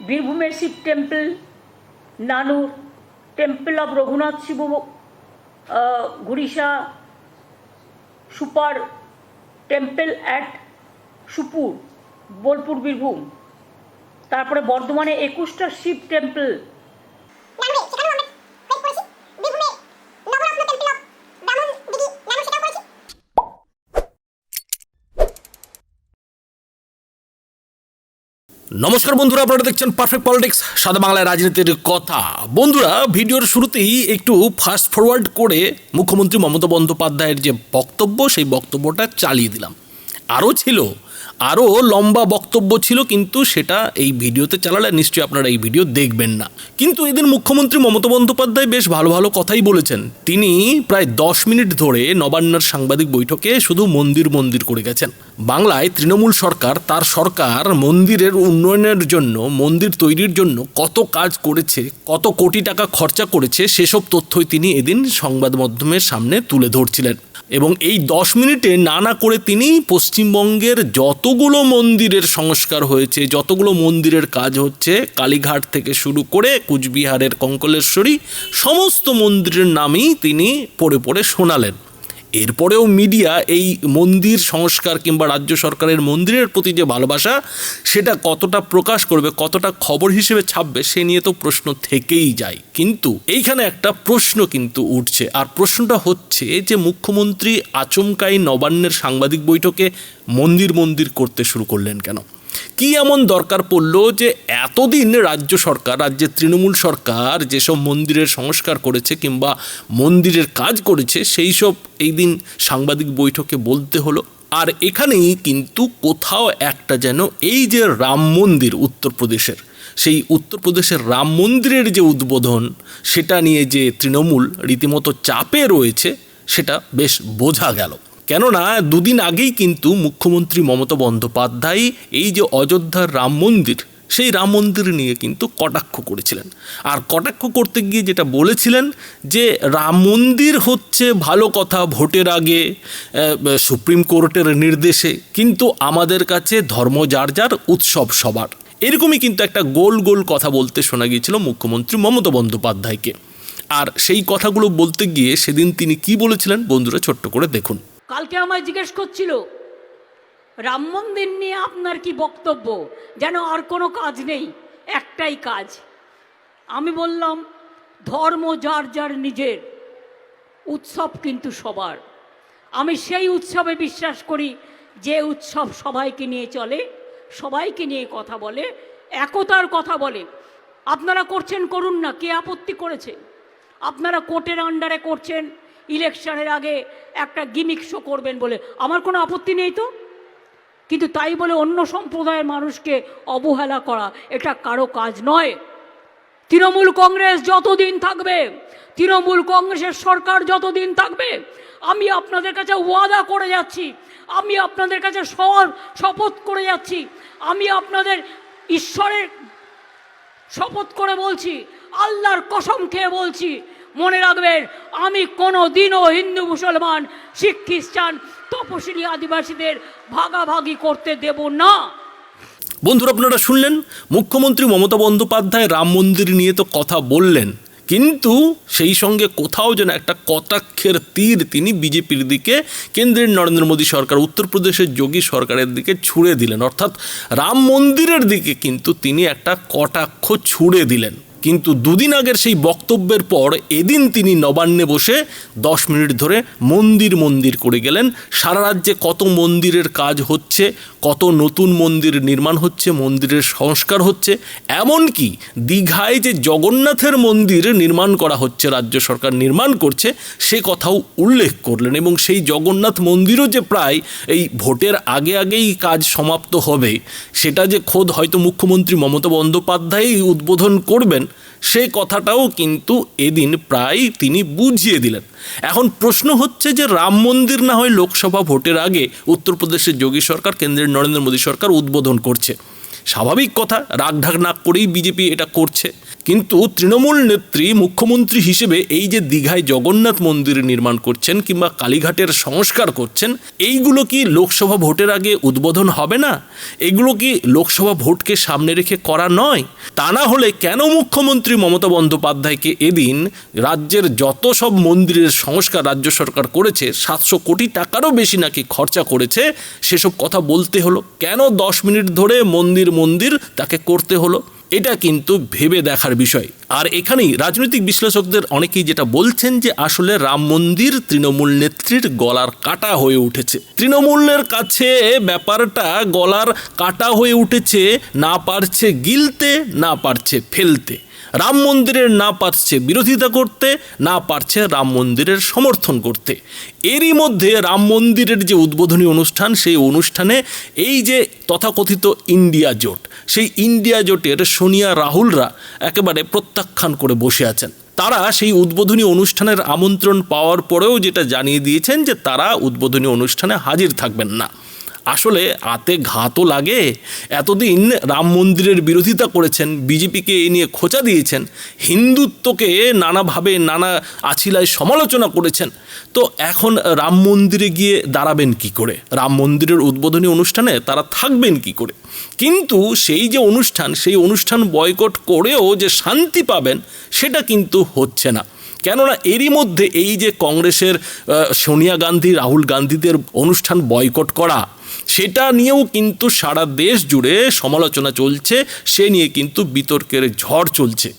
বীরভূমের Shiva temple Nanoor temple of Raghunath Shiva গুড়িশা super temple at Supur, Bolpur, Birbhum. তারপরে বর্ধমানে একুশটা Shiva temple নানুরে সেখানেও আমরা প্রেস করেছি বীরভূমে নবরত্ন টেম্পল অফ ব্রাহ্মণ দিদি নানু সেটাও করেছি নমস্কার বন্ধুরা, আপনারা দেখছেন পারফেক্ট পলিটিক্স সাদা বাংলায় রাজনীতির কথা। বন্ধুরা, ভিডিওর শুরুতেই একটু ফাস্ট ফরওয়ার্ড করে মুখ্যমন্ত্রী মমতা বন্দ্যোপাধ্যায়ের যে বক্তব্য, সেই বক্তব্যটা চালিয়ে দিলাম। আরও ছিল, আরও লম্বা বক্তব্য ছিল, কিন্তু সেটা এই ভিডিওতে চালালে নিশ্চয়ই আপনারা এই ভিডিও দেখবেন না। কিন্তু এদিন মুখ্যমন্ত্রী মমতা বন্দ্যোপাধ্যায় বেশ ভালো ভালো কথাই বলেছেন। তিনি প্রায় দশ মিনিট ধরে নবান্নর সাংবাদিক বৈঠকে শুধু মন্দির মন্দির করে গেছেন। বাংলায় তৃণমূল সরকার, তার সরকার মন্দিরের উন্নয়নের জন্য, মন্দির তৈরির জন্য কত কাজ করেছে, কত কোটি টাকা খরচা করেছে, সেসব তথ্যই তিনি এদিন সংবাদ মাধ্যমের সামনে তুলে ধরছিলেন। এবং এই দশ মিনিটে না না করে তিনি পশ্চিমবঙ্গের যতগুলো মন্দিরের সংস্কার হয়েছে, যতগুলো মন্দিরের কাজ হচ্ছে, কালীঘাট থেকে শুরু করে কুচবিহারের কঙ্কলেশ্বরী, সমস্ত মন্দিরের নামই তিনি পড়ে পড়ে শোনালেন। এরপরেও মিডিয়া এই মন্দির সংস্কার কিংবা রাজ্য সরকারের মন্দিরের প্রতি যে ভালোবাসা, সেটা কতটা প্রকাশ করবে, কতটা খবর হিসেবে ছাপবে, সে নিয়ে তো প্রশ্ন থেকেই যায়। কিন্তু এইখানে একটা প্রশ্ন কিন্তু উঠছে, আর প্রশ্নটা হচ্ছে যে মুখ্যমন্ত্রী আচমকাই নবান্নের সাংবাদিক বৈঠকে মন্দির মন্দির করতে শুরু করলেন কেন? কি এমন দরকার পড়ল যে এতদিন রাজ্য সরকার, রাজ্যের তৃণমূল সরকার যেসব মন্দিরের সংস্কার করেছে কিংবা মন্দিরের কাজ করেছে, সেই সব এই দিন সাংবাদিক বৈঠকে বলতে হলো। আর এখানেই কিন্তু কোথাও একটা যেন এই যে রাম মন্দির উত্তরপ্রদেশের, সেই উত্তরপ্রদেশের রাম মন্দিরের যে উদ্বোধন, সেটা নিয়ে যে তৃণমূল রীতিমতো চাপে রয়েছে, সেটা বেশ বোঝা গেল। কেননা দুদিন আগেই কিন্তু মুখ্যমন্ত্রী মমতা বন্দ্যোপাধ্যায় এই যে অযোধ্যার রাম মন্দির, সেই রাম মন্দির নিয়ে কিন্তু কটাক্ষ করেছিলেন। আর কটাক্ষ করতে গিয়ে যেটা বলেছিলেন যে রাম মন্দির হচ্ছে ভালো কথা ভোটের আগে সুপ্রিম কোর্টের নির্দেশে, কিন্তু আমাদের কাছে ধর্ম যার যার, উৎসব সবার। এরকমই কিন্তু একটা গোল গোল কথা বলতে শোনা গিয়েছিল মুখ্যমন্ত্রী মমতা বন্দ্যোপাধ্যায়কে। আর সেই কথাগুলো বলতে গিয়ে সেদিন তিনি কি বলেছিলেন বন্ধুরা ছোট্ট করে দেখুন। কালকে আমায় জিজ্ঞেস করছিল, রাম মন্দির নিয়ে আপনার কি বক্তব্য? যেন আর কোনো কাজ নেই, একটাই কাজ। আমি বললাম, ধর্ম যার যার নিজের, উৎসব কিন্তু সবার। আমি সেই উৎসবে বিশ্বাস করি, যে উৎসব সবাইকে নিয়ে চলে, সবাইকে নিয়ে কথা বলে, একতার কথা বলে। আপনারা করছেন, করুন না, কে আপত্তি করেছে? আপনারা কোর্টের আন্ডারে করছেন ইলেকশনের আগে একটা গিমিক শো করবেন বলে। আমার কোনো আপত্তি নেই তো? কিন্তু তাই বলে অন্য সম্প্রদায়ের মানুষকে অবহেলা করা, এটা কারও কাজ নয়। তৃণমূল কংগ্রেস যতদিন থাকবে, তৃণমূল কংগ্রেসের সরকার যতদিন থাকবে, আমি আপনাদের কাছে ওয়াদা করে যাচ্ছি, আমি আপনাদের কাছে শপথ করে যাচ্ছি, আমি আপনাদের ঈশ্বরের শপথ করে বলছি, আল্লাহর কসম খেয়ে বলছি মনে রাখবেন, আমি কোনো দিনও হিন্দু, মুসলমান, শিখ, খ্রিস্টান, তপশিলি আদিবাসীদের ভাগাভাগি করতে দেব না। বন্ধুরা, আপনারা শুনলেন, মুখ্যমন্ত্রী মমতা বন্দ্যোপাধ্যায় রাম মন্দির নিয়ে তো কথা বললেন, কিন্তু সেই সঙ্গে কোথাও যেন একটা কটাক্ষের তীর তিনি বিজেপির দিকে, কেন্দ্রের নরেন্দ্র মোদী সরকার, উত্তরপ্রদেশের যোগী সরকারের দিকে ছুড়ে দিলেন। অর্থাৎ রাম মন্দিরের দিকে কিন্তু তিনি একটা কটাক্ষ ছুড়ে দিলেন। কিন্তু দুদিন আগের সেই বক্তব্যের পর এদিন তিনি নবান্নে বসে দশ মিনিট ধরে মন্দির মন্দির করে গেলেন। সারা রাজ্যে কত মন্দিরের কাজ হচ্ছে, কত নতুন মন্দির নির্মাণ হচ্ছে, মন্দিরের সংস্কার হচ্ছে, এমনকি দীঘায় যে জগন্নাথের মন্দির নির্মাণ করা হচ্ছে, রাজ্য সরকার নির্মাণ করছে, সে কথাও উল্লেখ করলেন এবং সেই জগন্নাথ মন্দিরও যে প্রায় এই ভোটের আগে আগেই কাজ সমাপ্ত হবে, সেটা যে খোদ হয়তো মুখ্যমন্ত্রী মমতা বন্দ্যোপাধ্যায়ই উদ্বোধন করবেন সেই কথাটাও কিন্তু এদিন প্রায় তিনি বুঝিয়ে দিলেন। এখন প্রশ্ন হচ্ছে যে রাম মন্দির না হয় লোকসভা ভোটের আগে উত্তরপ্রদেশের যোগী সরকার কেন্দ্রের নরেন্দ্র মোদী সরকার উদ্বোধন করছে। স্বাভাবিক কথা রাগ ঢাক না করেই বিজেপি এটা করছে। কিন্তু তৃণমূল নেত্রী মুখ্যমন্ত্রী হিসেবে এই যে দীঘায় জগন্নাথ মন্দির নির্মাণ করছেন কিংবা কালীঘাটের সংস্কার করছেন, এইগুলো কি লোকসভা ভোটের আগে উদ্বোধন হবে না? এগুলো কি লোকসভা ভোটকে সামনে রেখে করা নয়? তা না হলে কেন মুখ্যমন্ত্রী মমতা বন্দ্যোপাধ্যায়কে এদিন রাজ্যের যত সব মন্দিরের সংস্কার রাজ্য সরকার করেছে, সাতশো কোটি টাকারও বেশি নাকি খরচা করেছে, সেসব কথা বলতে হলো? কেন দশ মিনিট ধরে মন্দির মন্দির তাকে করতে হলো? এটা কিন্তু ভেবে দেখার বিষয়। আর এখানেই রাজনৈতিক বিশ্লেষকদের অনেকেই যেটা বলছেন যে আসলে রাম মন্দির তৃণমূল নেত্রীর গলার কাটা হয়ে উঠেছে। তৃণমূলের কাছে ব্যাপারটা গলার কাটা হয়ে উঠেছে, না পারছে গিলতে, না পারছে ফেলতে। রাম মন্দিরের না পারছে বিরোধিতা করতে, না পারছে রাম মন্দিরের সমর্থন করতে। এরই মধ্যে রাম মন্দিরের যে উদ্বোধনী অনুষ্ঠান, সেই অনুষ্ঠানে এই যে তথাকথিত ইন্ডিয়া জোট, সেই ইন্ডিয়া জোটের সোনিয়া রাহুলরা একেবারে প্রত্যাখ্যান করে বসে আছেন। তারা সেই উদ্বোধনী অনুষ্ঠানের আমন্ত্রণ পাওয়ার পরেও যেটা জানিয়ে দিয়েছেন যে তারা উদ্বোধনী অনুষ্ঠানে হাজির থাকবেন না। আসলে আতে ঘাতও লাগে। এতদিন রাম মন্দিরের বিরোধিতা করেছেন, বিজেপিকে এ নিয়ে খোঁচা দিয়েছেন, হিন্দুত্বকে নানাভাবে নানা আছিলায় সমালোচনা করেছেন। তো এখন রাম মন্দিরে গিয়ে দাঁড়াবেন কি করে? রাম মন্দিরের উদ্বোধনী অনুষ্ঠানে তারা থাকবেন কি করে? কিন্তু সেই যে অনুষ্ঠান, সেই অনুষ্ঠান বয়কট করেও যে শান্তি পাবেন, সেটা কিন্তু হচ্ছে না। কেননা এরই মধ্যে এই যে কংগ্রেসের সোনিয়া গান্ধী, রাহুল গান্ধীদের অনুষ্ঠান বয়কট করা সেটা নিয়েও কিন্তু সারা দেশ জুড়ে সমালোচনা চলছে, সে নিয়ে কিন্তু বিতর্কের ঝড় চলছে।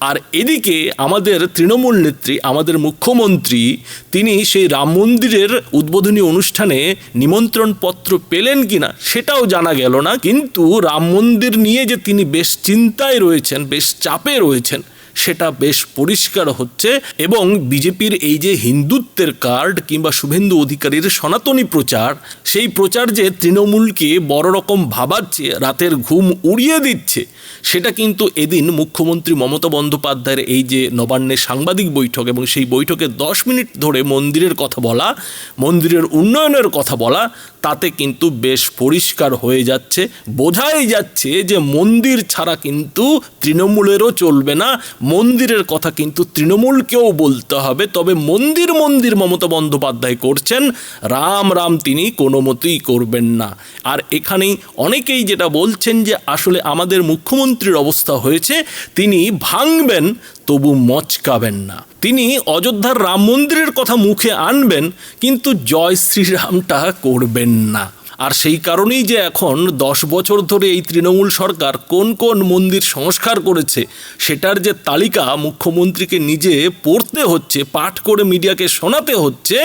আর এদিকে আমাদের তৃণমূল নেত্রী, আমাদের মুখ্যমন্ত্রী, তিনি সেই রাম মন্দিরের উদ্বোধনী অনুষ্ঠানে নিমন্ত্রণপত্র পেলেন কিনা সেটাও জানা গেল না, কিন্তু রাম মন্দির নিয়ে যে তিনি বেশ চিন্তায় রয়েছেন, বেশ চাপে রয়েছেন সেটা বেশ পরিষ্কার হচ্ছে এবং বিজেপির এই যে হিন্দুত্বের কার্ড কিংবা শুভেন্দু অধিকারীর সনাতনী প্রচার, সেই প্রচার যে তৃণমূলকে বড় রকম ভাবাচ্ছে, রাতের ঘুম উড়িয়ে দিচ্ছে সেটা কিন্তু এদিন মুখ্যমন্ত্রী মমতা বন্দ্যোপাধ্যায়ের এই যে নবান্নের সাংবাদিক বৈঠক এবং সেই বৈঠকে দশ মিনিট ধরে মন্দিরের কথা বলা, মন্দিরের উন্নয়নের কথা বলা, তাতে কিন্তু বেশ পরিষ্কার হয়ে যাচ্ছে। বোঝাই যাচ্ছে যে মন্দির ছাড়া কিন্তু তৃণমূলেরও চলবে না। মন্দিরের কথা কিন্তু তৃণমূলকেও বলতে হবে। তবে মন্দির মন্দির মমতা বন্দ্যোপাধ্যায় করছেন, রাম রাম তিনি কোনো মতেই করবেন না। আর এখানেই অনেকেই যেটা বলছেন যে আসলে আমাদের মুখ্যমন্ত্রীর অবস্থা হয়েছে, তিনি ভাঙবেন, তবু মচকাবেন না। তিনি অযোধ্যার রাম মন্দিরের কথা মুখে আনবেন, কিন্তু জয় শ্রীরামটা করবেন না। আর সেই কারণেই যে এখন দশ বছর ধরে এই তৃণমূল সরকার কোন কোন মন্দির সংস্কার করেছে, সেটার যে তালিকা মুখ্যমন্ত্রীকে নিজে পড়তে হচ্ছে, পাঠ করে মিডিয়াকে শোনাতে হচ্ছে,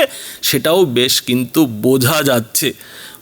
সেটাও বেশ কিন্তু বোঝা যাচ্ছে।